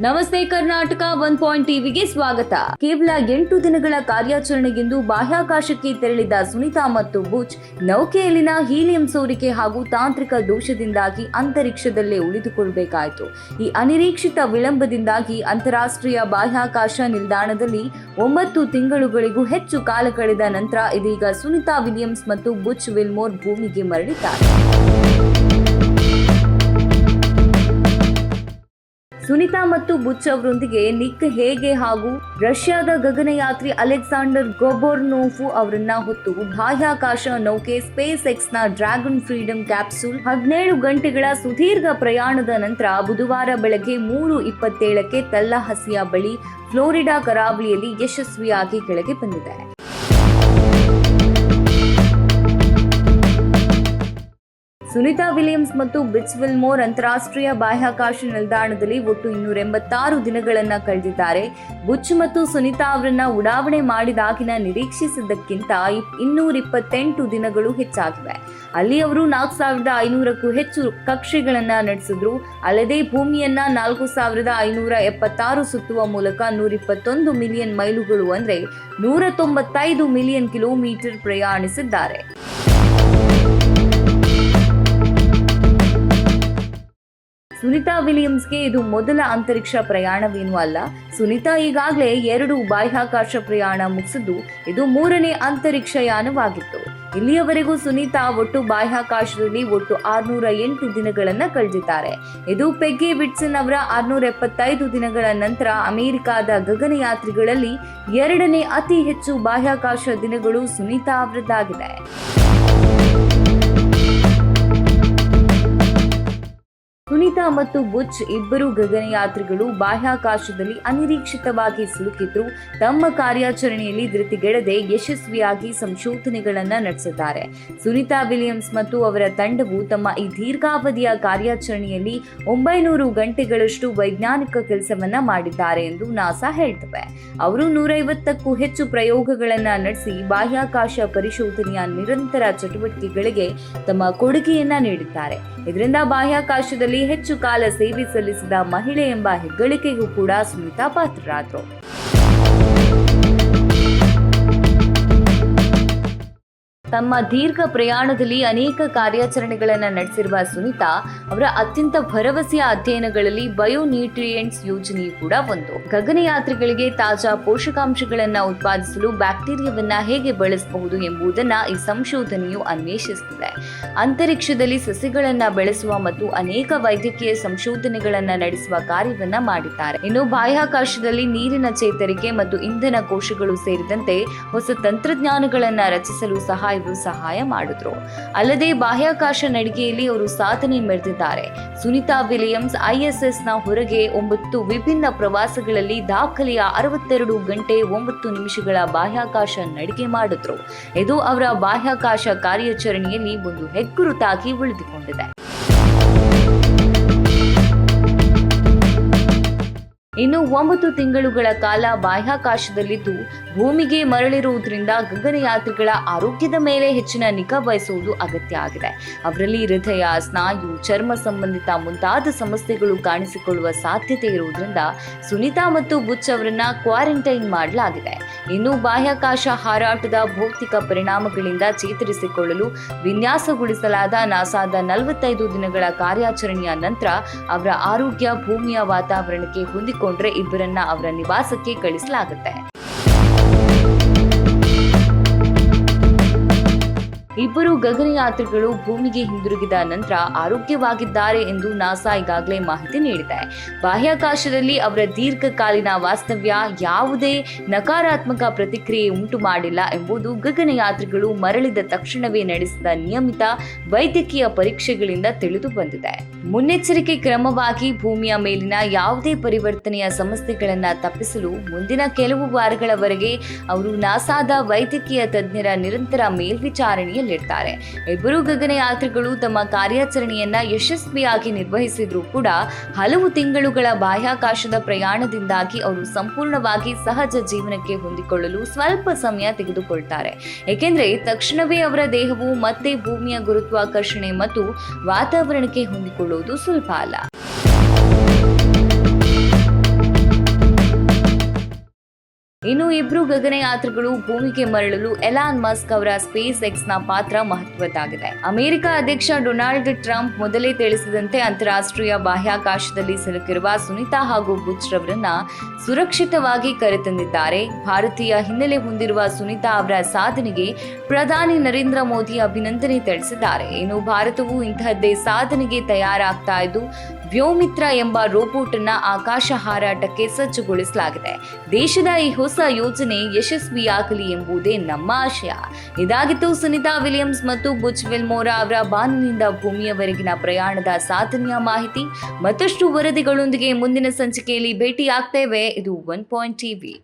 ನಮಸ್ತೆ Karnataka one point ಟಿವಿಗೆ ಸ್ವಾಗತ. ಕೇವಲ ಎಂಟು ದಿನಗಳ ಕಾರ್ಯಾಚರಣೆಗೆಂದು ಬಾಹ್ಯಾಕಾಶಕ್ಕೆ ತೆರಳಿದ ಸುನೀತಾ ಮತ್ತು ಬುಚ್ ನೌಕೆಯಲ್ಲಿನ ಹೀಲಿಯಂ ಸೋರಿಕೆ ಹಾಗೂ ತಾಂತ್ರಿಕ ದೋಷದಿಂದಾಗಿ ಅಂತರಿಕ್ಷದಲ್ಲೇ ಉಳಿದುಕೊಳ್ಳಬೇಕಾಯಿತು. ಈ ಅನಿರೀಕ್ಷಿತ ವಿಳಂಬದಿಂದಾಗಿ ಅಂತಾರಾಷ್ಟ್ರೀಯ ಬಾಹ್ಯಾಕಾಶ ನಿಲ್ದಾಣದಲ್ಲಿ ಒಂಬತ್ತು ತಿಂಗಳುಗಳಿಗೂ ಹೆಚ್ಚು ಕಾಲ ಕಳೆದ ನಂತರ ಇದೀಗ ಸುನೀತಾ ವಿಲಿಯಮ್ಸ್ ಮತ್ತು ಬುಚ್ ವಿಲ್ಮೋರ್ ಭೂಮಿಗೆ ಮರಳಿದ್ದಾರೆ. ಸುನಿತಾ ಮತ್ತು ಬುಚ್ ಅವರೊಂದಿಗೆ ನಿಕ್ ಹೇಗೆ ಹಾಗೂ ರಷ್ಯಾದ ಗಗನಯಾತ್ರಿ ಅಲೆಕ್ಸಾಂಡರ್ ಗೊಬೋರ್ನೋಫು ಅವರನ್ನ ಹೊತ್ತು ಬಾಹ್ಯಾಕಾಶ ನೌಕೆ ಸ್ಪೇಸ್ನ ಡ್ರ್ಯಾಗನ್ ಫ್ರೀಡಮ್ ಕ್ಯಾಪ್ಸೂಲ್ ಹದಿನೇಳು ಗಂಟೆಗಳ ಸುದೀರ್ಘ ಪ್ರಯಾಣದ ನಂತರ ಬುಧವಾರ ಬೆಳಗ್ಗೆ ಮೂರು ಇಪ್ಪತ್ತೇಳಕ್ಕೆ ತಲ್ಲಹಸಿಯ ಬಳಿ ಫ್ಲೋರಿಡಾ ಕರಾವಳಿಯಲ್ಲಿ ಯಶಸ್ವಿಯಾಗಿ ಕೆಳಗೆ ಬಂದಿದೆ ಸುನಿತಾ ವಿಲಿಯಮ್ಸ್ ಮತ್ತು ಬಿಟ್ಸ್ ವಿಲ್ಮೋರ್ ಅಂತಾರಾಷ್ಟ್ರೀಯ ಬಾಹ್ಯಾಕಾಶ ನಿಲ್ದಾಣದಲ್ಲಿ ಒಟ್ಟು ಇನ್ನೂರ ಎಂಬತ್ತಾರು ದಿನಗಳನ್ನು ಕಳೆದಿದ್ದಾರೆ. ಬುಚ್ ಮತ್ತು ಸುನಿತಾ ಅವರನ್ನ ಉಡಾವಣೆ ಮಾಡಿದಾಗಿನ ನಿರೀಕ್ಷಿಸಿದ್ದಕ್ಕಿಂತ ಇನ್ನೂರ ಇಪ್ಪತ್ತೆಂಟು ದಿನಗಳು ಹೆಚ್ಚಾಗಿವೆ. ಅಲ್ಲಿ ಅವರು ನಾಲ್ಕು ಸಾವಿರದ ಐನೂರಕ್ಕೂ ಹೆಚ್ಚು ಕಕ್ಷೆಗಳನ್ನು ನಡೆಸಿದ್ರು. ಅಲ್ಲದೆ ಭೂಮಿಯನ್ನ ನಾಲ್ಕು ಸಾವಿರದ ಐನೂರ ಎಪ್ಪತ್ತಾರು ಸುತ್ತುವ ಮೂಲಕ ನೂರ ಇಪ್ಪತ್ತೊಂದು ಮಿಲಿಯನ್ ಮೈಲುಗಳು ಅಂದ್ರೆ ನೂರ ತೊಂಬತ್ತೈದು ಮಿಲಿಯನ್ ಕಿಲೋಮೀಟರ್ ಪ್ರಯಾಣಿಸಿದ್ದಾರೆ. ಸುನಿತಾ ವಿಲಿಯಮ್ಸ್ಗೆ ಇದು ಮೊದಲ ಅಂತರಿಕ್ಷ ಪ್ರಯಾಣವೇನೂ ಅಲ್ಲ. ಸುನಿತಾ ಈಗಾಗಲೇ ಎರಡು ಬಾಹ್ಯಾಕಾಶ ಪ್ರಯಾಣ ಮುಗಿಸಿದ್ದು, ಇದು ಮೂರನೇ ಅಂತರಿಕ್ಷ ಯಾನವಾಗಿತ್ತು. ಇಲ್ಲಿಯವರೆಗೂ ಸುನೀತಾ ಒಟ್ಟು ಬಾಹ್ಯಾಕಾಶದಲ್ಲಿ ಒಟ್ಟು ಆರ್ನೂರ ಎಂಟು ದಿನಗಳನ್ನು ಕಳೆದಿದ್ದಾರೆ. ಇದು ಪೆಗ್ಗಿ ವಿಟ್ಸನ್ ಅವರ ಆರ್ನೂರ ಎಪ್ಪತ್ತೈದು ದಿನಗಳ ನಂತರ ಅಮೆರಿಕಾದ ಗಗನಯಾತ್ರಿಗಳಲ್ಲಿ ಎರಡನೇ ಅತಿ ಹೆಚ್ಚು ಬಾಹ್ಯಾಕಾಶ ದಿನಗಳು ಸುನೀತಾ ಅವರದ್ದಾಗಿದೆ. ಸುನೀತಾ ಮತ್ತು ಬುಚ್ ಇಬ್ಬರು ಗಗನಯಾತ್ರಿಗಳು ಬಾಹ್ಯಾಕಾಶದಲ್ಲಿ ಅನಿರೀಕ್ಷಿತವಾಗಿ ಸಿಲುಕಿದ್ರು. ತಮ್ಮ ಕಾರ್ಯಾಚರಣೆಯಲ್ಲಿ ಧೃತಿಗೆಡದೆ ಯಶಸ್ವಿಯಾಗಿ ಸಂಶೋಧನೆಗಳನ್ನು ನಡೆಸಿದ್ದಾರೆ. ಸುನಿತಾ ವಿಲಿಯಮ್ಸ್ ಮತ್ತು ಅವರ ತಂಡವು ತಮ್ಮ ಈ ದೀರ್ಘಾವಧಿಯ ಕಾರ್ಯಾಚರಣೆಯಲ್ಲಿ ಒಂಬೈನೂರು ಗಂಟೆಗಳಷ್ಟು ವೈಜ್ಞಾನಿಕ ಕೆಲಸವನ್ನ ಮಾಡಿದ್ದಾರೆ ಎಂದು ನಾಸಾ ಹೇಳ್ತವೆ. ಅವರು ನೂರೈವತ್ತಕ್ಕೂ ಹೆಚ್ಚು ಪ್ರಯೋಗಗಳನ್ನ ನಡೆಸಿ ಬಾಹ್ಯಾಕಾಶ ಪರಿಶೋಧನೆಯ ನಿರಂತರ ಚಟುವಟಿಕೆಗಳಿಗೆ ತಮ್ಮ ಕೊಡುಗೆಯನ್ನ ನೀಡಿದ್ದಾರೆ. ಇದರಿಂದ ಬಾಹ್ಯಾಕಾಶದಲ್ಲಿ ಹೆಚ್ಚು ಕಾಲ ಸೇವೆ ಸಲ್ಲಿಸಿದ ಮಹಿಳೆ ಎಂಬ ಹೆಗ್ಗಳಿಕೆಗೂ ಕೂಡ ಸುನೀತಾ ಪಾತ್ರರಾದರು. ತಮ್ಮ ದೀರ್ಘ ಪ್ರಯಾಣದಲ್ಲಿ ಅನೇಕ ಕಾರ್ಯಾಚರಣೆಗಳನ್ನು ನಡೆಸಿರುವ ಸುನೀತಾ, ಅವರ ಅತ್ಯಂತ ಭರವಸೆಯ ಅಧ್ಯಯನಗಳಲ್ಲಿ ಬಯೋನ್ಯೂಟ್ರಿಯೆಂಟ್ಸ್ ಯೋಜನೆಯು ಕೂಡ ಒಂದು. ಗಗನಯಾತ್ರಿಗಳಿಗೆ ತಾಜಾ ಪೋಷಕಾಂಶಗಳನ್ನು ಉತ್ಪಾದಿಸಲು ಬ್ಯಾಕ್ಟೀರಿಯಾವನ್ನು ಹೇಗೆ ಬಳಸಬಹುದು ಎಂಬುದನ್ನು ಈ ಸಂಶೋಧನೆಯು ಅನ್ವೇಷಿಸುತ್ತದೆ. ಅಂತರಿಕ್ಷದಲ್ಲಿ ಸಸಿಗಳನ್ನು ಬೆಳೆಸುವ ಮತ್ತು ಅನೇಕ ವೈದ್ಯಕೀಯ ಸಂಶೋಧನೆಗಳನ್ನು ನಡೆಸುವ ಕಾರ್ಯವನ್ನ ಮಾಡಿದ್ದಾರೆ. ಇನ್ನು ಬಾಹ್ಯಾಕಾಶದಲ್ಲಿ ನೀರಿನ ಚೇತರಿಕೆ ಮತ್ತು ಇಂಧನ ಕೋಶಗಳು ಸೇರಿದಂತೆ ಹೊಸ ತಂತ್ರಜ್ಞಾನಗಳನ್ನು ರಚಿಸಲು ಸಹ ಇವರು ಸಹಾಯ ಮಾಡಿದ್ರು. ಅಲ್ಲದೆ ಬಾಹ್ಯಾಕಾಶ ನಡಿಗೆಯಲ್ಲಿ ಅವರು ಸಾಧನೆ ಮೆರೆದಿದ್ದಾರೆ. ಸುನಿತಾ ವಿಲಿಯಮ್ಸ್ನ ಹೊರಗೆ ಒಂಬತ್ತು ವಿಭಿನ್ನ ಪ್ರವಾಸಗಳಲ್ಲಿ ದಾಖಲೆಯ ಅರವತ್ತೆರಡು ಗಂಟೆ ಒಂಬತ್ತು ನಿಮಿಷಗಳ ಬಾಹ್ಯಾಕಾಶ ನಡಿಗೆ ಮಾಡಿದ್ರು. ಇದು ಅವರ ಬಾಹ್ಯಾಕಾಶ ಕಾರ್ಯಾಚರಣೆಯಲ್ಲಿ ಒಂದು ಹೆಗ್ಗುರುತಾಗಿ ಉಳಿದುಕೊಂಡಿದೆ. ಇನ್ನು ಒಂಬತ್ತು ತಿಂಗಳುಗಳ ಕಾಲ ಬಾಹ್ಯಾಕಾಶದಲ್ಲಿದ್ದು ಭೂಮಿಗೆ ಮರಳಿರುವುದರಿಂದ ಗಗನಯಾತ್ರಿಗಳ ಆರೋಗ್ಯದ ಮೇಲೆ ಹೆಚ್ಚಿನ ನಿಗಾ ವಹಿಸುವುದು ಅಗತ್ಯ ಆಗಿದೆ. ಅವರಲ್ಲಿ ಹೃದಯ, ಸ್ನಾಯು, ಚರ್ಮ ಸಂಬಂಧಿತ ಮುಂತಾದ ಸಮಸ್ಯೆಗಳು ಕಾಣಿಸಿಕೊಳ್ಳುವ ಸಾಧ್ಯತೆ ಇರುವುದರಿಂದ ಸುನೀತಾ ಮತ್ತು ಬುಚ್ ಅವರನ್ನ ಕ್ವಾರಂಟೈನ್ ಮಾಡಲಾಗಿದೆ. ಇನ್ನು ಬಾಹ್ಯಾಕಾಶ ಹಾರಾಟದ ಭೌತಿಕ ಪರಿಣಾಮಗಳಿಂದ ಚೇತರಿಸಿಕೊಳ್ಳಲು ವಿನ್ಯಾಸಗೊಳಿಸಲಾದ ನಾಸಾದ ನಲವತ್ತೈದು ದಿನಗಳ ಕಾರ್ಯಾಚರಣೆಯ ನಂತರ ಅವರ ಆರೋಗ್ಯ, ಭೂಮಿಯ ವಾತಾವರಣಕ್ಕೆ ಹೊಂದಿಕೊಂಡ್ರೆ ಇಬ್ಬರನ್ನ ಅವರ ನಿವಾಸಕ್ಕೆ ಕಳಿಸಲಾಗುತ್ತೆ. ಇಬ್ಬರು ಗಗನಯಾತ್ರಿಗಳು ಭೂಮಿಗೆ ಹಿಂದಿರುಗಿದ ನಂತರ ಆರೋಗ್ಯವಾಗಿದ್ದಾರೆ ಎಂದು ನಾಸಾ ಈಗಾಗಲೇ ಮಾಹಿತಿ ನೀಡಿದೆ. ಬಾಹ್ಯಾಕಾಶದಲ್ಲಿ ಅವರ ದೀರ್ಘಕಾಲೀನ ವಾಸ್ತವ್ಯ ಯಾವುದೇ ನಕಾರಾತ್ಮಕ ಪ್ರತಿಕ್ರಿಯೆ ಉಂಟು ಮಾಡಿಲ್ಲ ಎಂಬುದು ಗಗನಯಾತ್ರಿಗಳು ಮರಳಿದ ತಕ್ಷಣವೇ ನಡೆಸಿದ ನಿಯಮಿತ ವೈದ್ಯಕೀಯ ಪರೀಕ್ಷೆಗಳಿಂದ ತಿಳಿದು ಬಂದಿದೆ. ಮುನ್ನೆಚ್ಚರಿಕೆ ಕ್ರಮವಾಗಿ ಭೂಮಿಯ ಮೇಲಿನ ಯಾವುದೇ ಪರಿವರ್ತನೆಯ ಸಮಸ್ಯೆಗಳನ್ನು ತಪ್ಪಿಸಲು ಮುಂದಿನ ಕೆಲವು ವಾರಗಳವರೆಗೆ ಅವರು ನಾಸಾದ ವೈದ್ಯಕೀಯ ತಜ್ಞರ ನಿರಂತರ ಮೇಲ್ವಿಚಾರಣೆಯಲ್ಲಿರ್ತಾರೆ ಇಬ್ಬರು ಗಗನಯಾತ್ರಿಗಳು ತಮ್ಮ ಕಾರ್ಯಾಚರಣೆಯನ್ನ ಯಶಸ್ವಿಯಾಗಿ ನಿರ್ವಹಿಸಿದ್ರು ಕೂಡ ಹಲವು ತಿಂಗಳುಗಳ ಬಾಹ್ಯಾಕಾಶದ ಪ್ರಯಾಣದಿಂದಾಗಿ ಅವರು ಸಂಪೂರ್ಣವಾಗಿ ಸಹಜ ಜೀವನಕ್ಕೆ ಹೊಂದಿಕೊಳ್ಳಲು ಸ್ವಲ್ಪ ಸಮಯ ತೆಗೆದುಕೊಳ್ತಾರೆ. ಏಕೆಂದ್ರೆ ತಕ್ಷಣವೇ ಅವರ ದೇಹವು ಮತ್ತೆ ಭೂಮಿಯ ಗುರುತ್ವಾಕರ್ಷಣೆ ಮತ್ತು ವಾತಾವರಣಕ್ಕೆ ಹೊಂದಿಕೊಳ್ಳುವುದು ಸುಲಭ ಅಲ್ಲ. ಇನ್ನು ಇಬ್ರು ಗಗನಯಾತ್ರಿಗಳು ಭೂಮಿಗೆ ಮರಳಲು ಎಲಾನ್ ಮಸ್ಕ್ ಅವರ ಸ್ಪೇಸ್ ಎಕ್ಸ್ನ ಪಾತ್ರ ಮಹತ್ವದ್ದಾಗಿದೆ. ಅಮೆರಿಕ ಅಧ್ಯಕ್ಷ ಡೊನಾಲ್ಡ್ ಟ್ರಂಪ್ ಮೊದಲೇ ತಿಳಿಸಿದಂತೆ ಅಂತಾರಾಷ್ಟ್ರೀಯ ಬಾಹ್ಯಾಕಾಶದಲ್ಲಿ ಸಿಲುಕಿರುವ ಸುನೀತಾ ಹಾಗೂ ಬುಚ್ ರವರನ್ನ ಸುರಕ್ಷಿತವಾಗಿ ಕರೆತಂದಿದ್ದಾರೆ. ಭಾರತೀಯ ಹಿನ್ನೆಲೆ ಹೊಂದಿರುವ ಸುನೀತಾ ಅವರ ಸಾಧನೆಗೆ ಪ್ರಧಾನಿ ನರೇಂದ್ರ ಮೋದಿ ಅಭಿನಂದನೆ ತಿಳಿಸಿದ್ದಾರೆ. ಇನ್ನು ಭಾರತವು ಇಂತಹದ್ದೇ ಸಾಧನೆಗೆ ತಯಾರಾಗ್ತಾ ಇದ್ದು ವ್ಯೋಮಿತ್ರ ಎಂಬ ರೋಬೋಟ್ ಅನ್ನ ಆಕಾಶ ಹಾರಾಟಕ್ಕೆ ಸಜ್ಜುಗೊಳಿಸಲಾಗಿದೆ. ದೇಶದ ಈ ಹೊಸ ಯೋಜನೆ ಯಶಸ್ವಿಯಾಗಲಿ ಎಂಬುದೇ ನಮ್ಮ ಆಶಯ. ಇದಾಗಿತ್ತು ಸುನಿತಾ ವಿಲಿಯಮ್ಸ್ ಮತ್ತು ಬುಚ್ ವಿಲ್ಮೋರಾ ಅವರ ಬಾನಿನಿಂದ ಭೂಮಿಯವರೆಗಿನ ಪ್ರಯಾಣದ ಸಾಧನೆಯ ಮಾಹಿತಿ. ಮತ್ತಷ್ಟು ವರದಿಗಳೊಂದಿಗೆ ಮುಂದಿನ ಸಂಚಿಕೆಯಲ್ಲಿ ಭೇಟಿಯಾಗ್ತೇವೆ. ಇದು ಒನ್ ಪಾಯಿಂಟ್ ಟಿವಿ.